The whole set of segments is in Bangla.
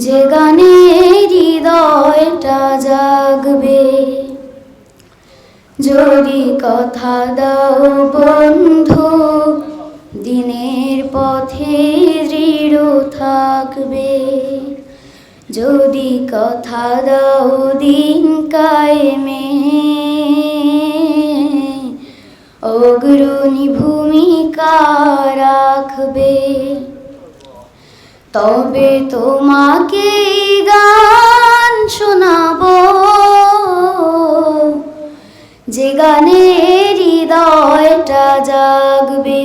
যে গানে হৃদয়টা জাগবে। যদি কথা দাও বন্ধু, দিনের পথে দৃঢ় থাকবে। যদি কথা দাও দিন কায়েমে, অগ্রণী ভূমিকা রাখবে। তবে তোমাকে গান শোনাব। যে গানে হৃদয়টা জাগবে।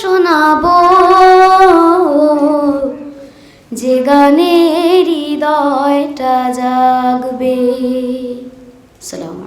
শোনাবো। যে গানে হৃদয়টা জাগবে। সালাম